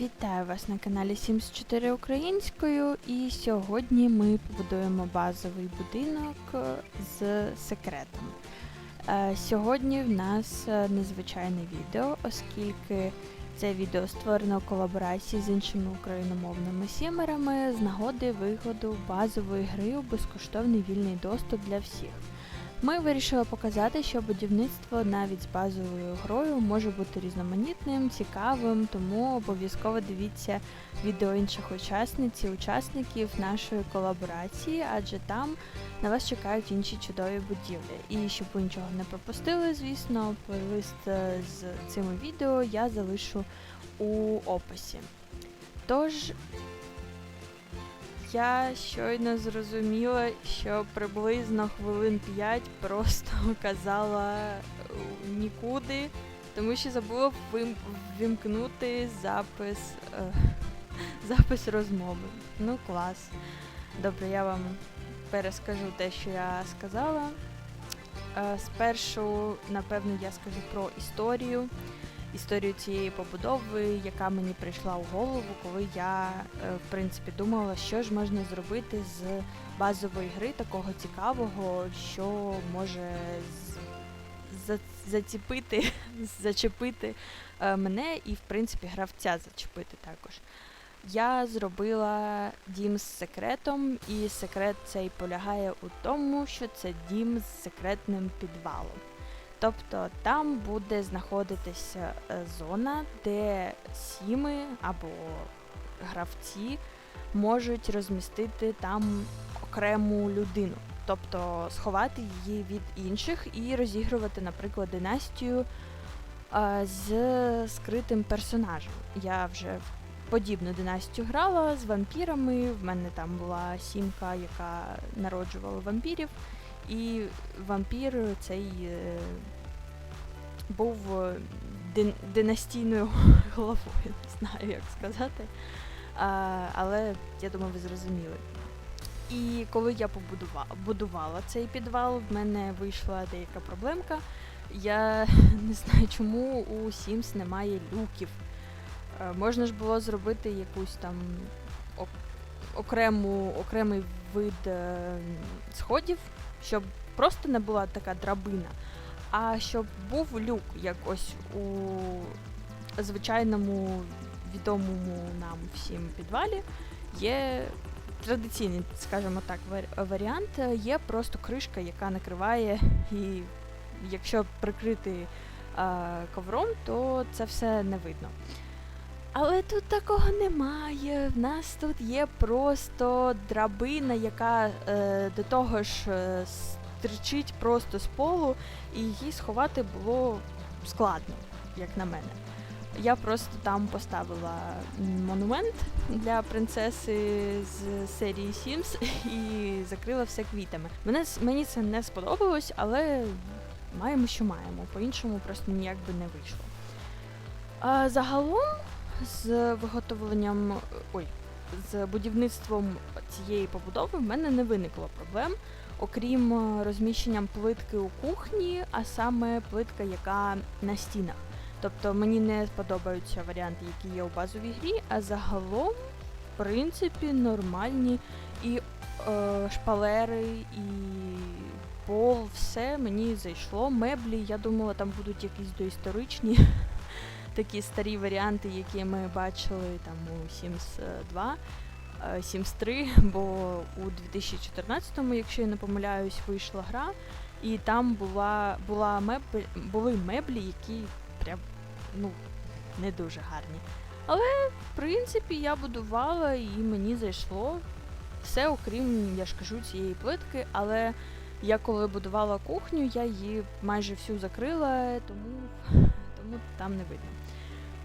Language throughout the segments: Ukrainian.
Вітаю вас на каналі Sims 4 українською. І сьогодні ми побудуємо базовий будинок е, з секретом. Е, Сьогодні в нас е, незвичайне відео, оскільки це відео створено в колаборації з іншими україномовними сімерами з нагоди виходу базової гри у безкоштовний вільний доступ для всіх. Ми вирішили показати, що будівництво навіть з базовою грою може бути різноманітним, цікавим, тому обов'язково дивіться відео інших учасниць і учасників нашої колаборації, адже там на вас чекають інші чудові будівлі. І щоб ви нічого не пропустили, звісно, плейлист е, з цими відео я залишу у описі. Тож я щойно зрозуміла, що приблизно хвилин 5 просто казала е, нікуди, тому що забула ввімкнути запис, е, запис розмови. Ну, клас. Добре, я вам перескажу те, що я сказала. Е, Спершу, напевно, я скажу про історію історію цієї побудови, яка мені прийшла у голову, коли я е, в принципі думала, що ж можна зробити з базової гри такого цікавого, що може за- заціпити, зачепити е, мене і, в принципі, гравця зачепити також. Я зробила дім з секретом, і секрет цей полягає у тому, що це дім з секретним підвалом. Тобто там буде знаходитися е, зона, де сіми або гравці можуть розмістити там окрему людину, тобто сховати її від інших і розігрувати, наприклад, династію е, з скритим персонажем. Я вже подібну династію грала з вампірами. В мене там була сімка, яка народжувала вампірів. І вампір цей е, був е, династійною головою, не знаю, як сказати. А, але я думаю, ви зрозуміли. І коли я побудувала будувала цей підвал, в мене вийшла деяка проблемка. Я не знаю, чому у Sims немає люків. Е, Можна ж було зробити якусь там окрему, окремий вид е, сходів, щоб просто не була така драбина, а щоб був люк, як ось у звичайному відомому нам всім підвалі. Є традиційний, скажімо так, варіант. е, Є просто кришка, яка накриває, і якщо прикрити е, ковром, то це все не видно. Але тут такого немає. В нас тут є просто драбина, яка е, до того ж стричить просто з полу, і її сховати було складно, як на мене. Я просто там поставила монумент для принцеси з серії Sims і закрила все квітами. Мене, мені це не сподобалось, але маємо, що маємо. По-іншому просто ніяк би не вийшло. А загалом з виготовленням, ой, з будівництвом цієї побудови в мене не виникло проблем, окрім е, розміщенням плитки у кухні, а саме плитка, яка на стінах. Тобто мені не сподобаються варіанти, які є у базовій грі, а загалом, в принципі, нормальні і е, шпалери, і пол, все мені зайшло. Меблі, я думала, там будуть якісь доісторичні такі старі варіанти, які ми бачили там у Sims 2, е, Sims 3, бо у 2014-му, якщо я не помиляюсь, вийшла гра, і там була, була меблі, були меблі, які прям ну, не дуже гарні. Але, в принципі, я будувала і мені зайшло все, окрім, я ж кажу, цієї плитки, але я коли будувала кухню, я її майже всю закрила, тому, тому там не видно.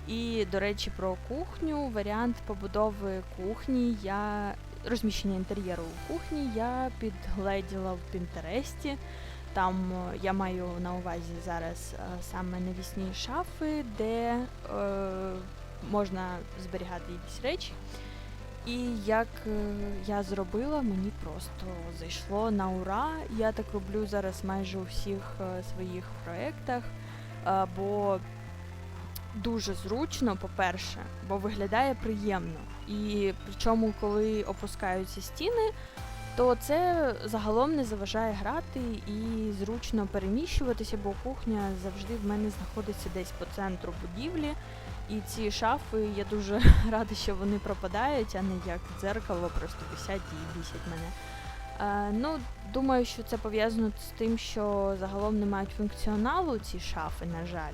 І, до речі, про кухню, варіант побудови кухні, я розміщення інтер'єру у кухні я підгледіла в Пінтересті. Там е, я маю на увазі зараз е, саме навісні шафи, де е, можна зберігати якісь речі. І як е, я зробила, мені просто зайшло на ура. Я так роблю зараз майже у всіх своїх проєктах, бо дуже зручно, по-перше, бо виглядає приємно. І причому, коли опускаються стіни, то це загалом не заважає грати і зручно переміщуватися, бо кухня завжди в мене знаходиться десь по центру будівлі. І ці шафи, я дуже рада, що вони пропадають, а не як дзеркало, просто висять і бісять мене. Е, ну, думаю, що це пов'язано з тим, що загалом не мають функціоналу ці шафи, на жаль.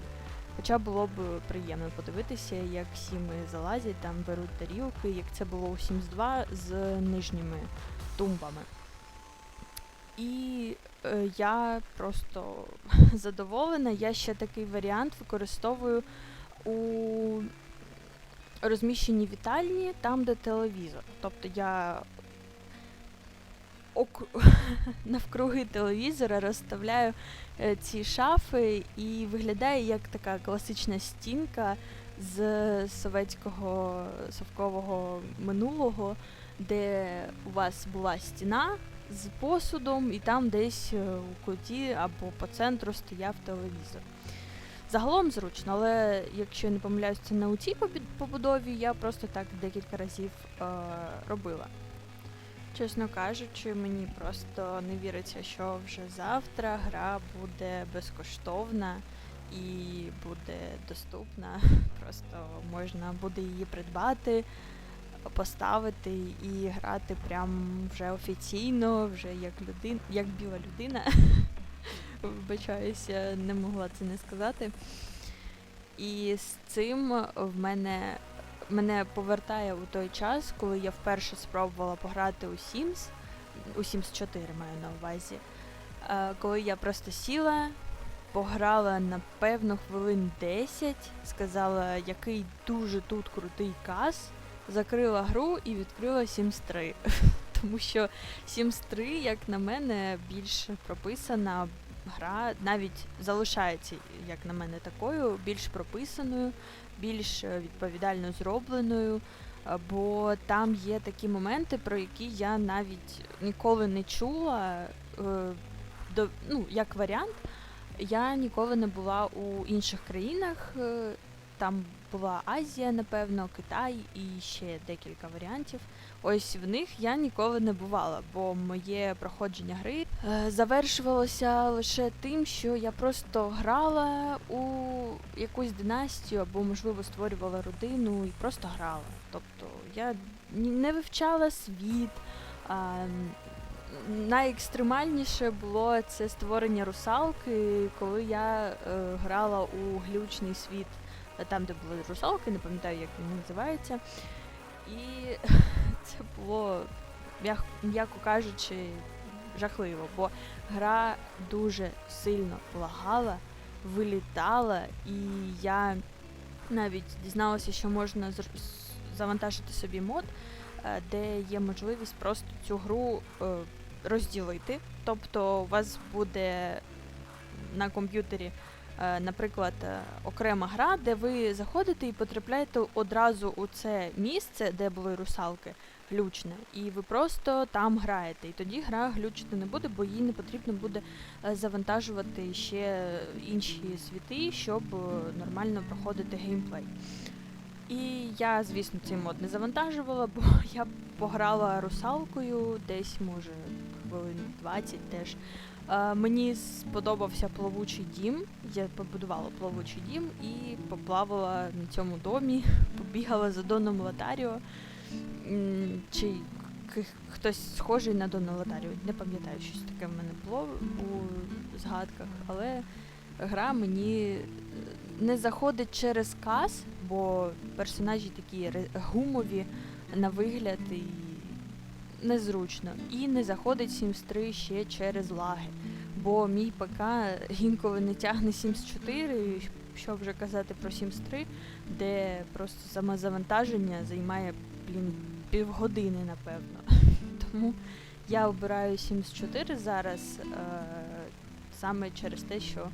Хоча було б приємно подивитися, як сіми залазять, там беруть тарілки, як це було у Sims 2 з нижніми тумбами. І е, я просто задоволена. Я ще такий варіант використовую у розміщенні вітальні, там, де телевізор. Тобто я. навкруги телевізора розставляю е, ці шафи і виглядає як така класична стінка з советського совкового минулого, де у вас була стіна з посудом, і там десь е, у куті або по центру стояв телевізор. Загалом зручно, але якщо я не помиляюсь, це не у цій побудові, я просто так декілька разів е, робила. Чесно кажучи, мені просто не віриться, що вже завтра гра буде безкоштовна і буде доступна. Просто можна буде її придбати, поставити і грати прям вже офіційно, вже як людина, як біла людина. Вибачаюся, не могла це не сказати. І з цим в мене мене повертає у той час, коли я вперше спробувала пограти у Sims, у Sims 4 маю на увазі. Е, коли я просто сіла, пограла напевно хвилин 10, сказала, який дуже тут крутий каз, закрила гру і відкрила Sims 3. Тому що Sims 3, як на мене, більш прописана гра, навіть залишається, як на мене, такою, більш прописаною, більш е, відповідально зробленою. е, Бо там є такі моменти, про які я навіть ніколи не чула. е, До, ну, як варіант, я ніколи не була у інших країнах. Там була Азія, напевно, Китай і ще декілька варіантів. Ось в них я ніколи не бувала, бо моє проходження гри е, завершувалося лише тим, що я просто грала у якусь династію або, можливо, створювала родину і просто грала. Тобто я не вивчала світ. Найекстремальніше було це створення русалки, коли я е, грала у глючний світ, там, де були русалки, не пам'ятаю, як він називається. І це було, м'яко кажучи, жахливо, бо гра дуже сильно лагала, вилітала, і я навіть дізналася, що можна завантажити собі мод, е, де є можливість просто цю гру е, розділити. Тобто у вас буде на комп'ютері, наприклад, е, окрема гра, де ви заходите і потрапляєте одразу у це місце, де були русалки, глючне, і ви просто там граєте. І тоді гра глючити не буде, бо їй не потрібно буде е, завантажувати ще інші світи, щоб е, нормально проходити геймплей. І я, звісно, цей мод не завантажувала, бо я пограла русалкою десь, може, хвилин 20 теж. Е, мені сподобався плавучий дім. Я побудувала плавучий дім і поплавала на цьому домі, побігала за Доном Лотаріо. Чи хтось схожий на Дона Лотаріо. Не пам'ятаю, щось таке в мене було у згадках, але гра мені е, не заходить через каз, бо персонажі такі гумові на вигляд і незручно. І не заходить Sims 3 ще через лаги. Бо мій ПК інколи не тягне Sims 4, що вже казати про Sims 3, де просто самозавантаження займає блін, півгодини, напевно. Тому я обираю Sims 4 зараз е, саме через те, що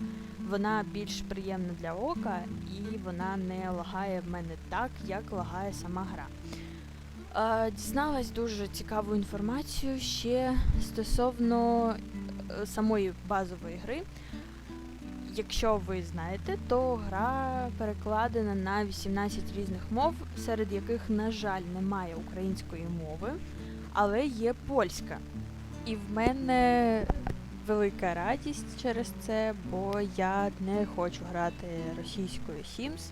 вона більш приємна для ока і вона не лагає в мене так, як лагає сама гра. Дізналась дуже цікаву інформацію ще стосовно е, самої базової гри. якщо ви знаєте, то гра перекладена на 18 різних мов, серед яких, на жаль, немає української мови, але є польська. І в мене велика радість через це, бо я не хочу грати російською Sims.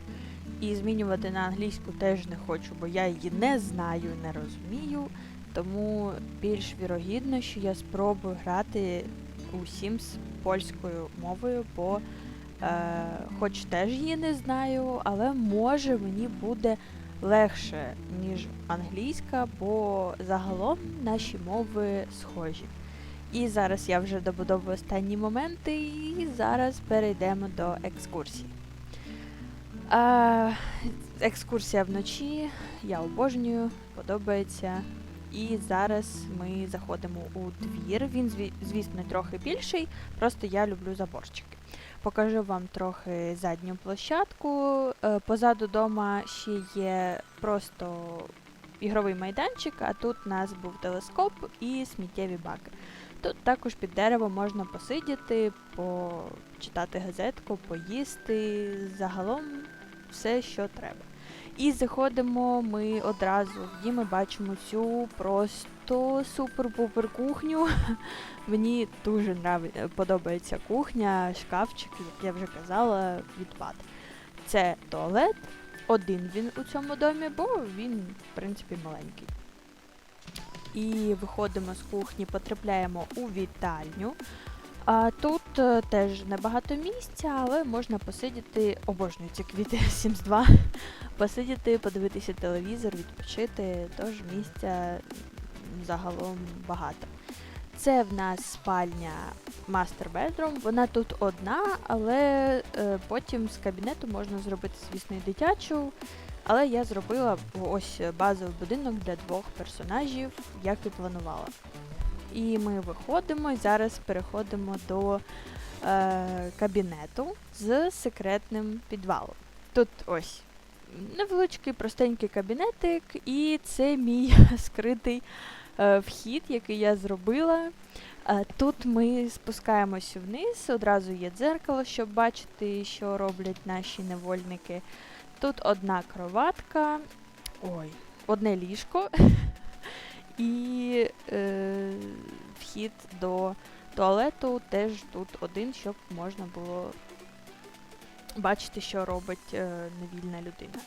І змінювати на англійську теж не хочу, бо я її не знаю, не розумію. Тому більш вірогідно, що я спробую грати у Sims польською мовою, бо е, хоч теж її не знаю, але може мені буде легше, ніж англійська, бо загалом наші мови схожі. І зараз я вже добудовую останні моменти, і зараз перейдемо до екскурсії. Е, екскурсія вночі, я обожнюю, подобається. І зараз ми заходимо у двір. Він, звісно, трохи більший, просто я люблю заборчики. Покажу вам трохи задню площадку. Е, Позаду дома ще є просто ігровий майданчик, а тут у нас був телескоп і сміттєві баки. Тут також під деревом можна посидіти, почитати газетку, поїсти. Загалом все, що треба. І заходимо ми одразу і бачимо цю просто супер-пупер кухню. Мені дуже подобається кухня, шкафчик, як я вже казала, відпад. Це туалет. Один він у цьому домі, бо він, в принципі, маленький. І виходимо з кухні, потрапляємо у вітальню. Тут е, теж небагато місця, але можна посидіти, обожнюю ці квіти Sims 2, посидіти, подивитися телевізор, відпочити, тож місця загалом багато. Це в нас спальня Master Bedroom, вона тут одна, але е, потім з кабінету можна зробити, звісно, і дитячу. Але я зробила ось базовий будинок для двох персонажів, як і планувала. І ми виходимо і зараз переходимо до е, кабінету з секретним підвалом. Тут ось невеличкий простенький кабінетик, і це мій скритий е, вхід, який я зробила. Е, тут ми спускаємося вниз, одразу є дзеркало, щоб бачити, що роблять наші невольники. Тут одна кроватка, ой, одне ліжко і е, вхід до туалету теж тут один, щоб можна було бачити, що робить е, невільна людина.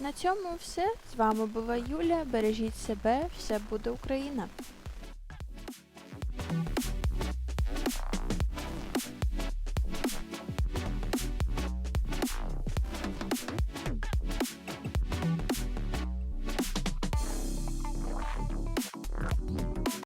На цьому все. З вами була Юля. Бережіть себе, все буде Україна!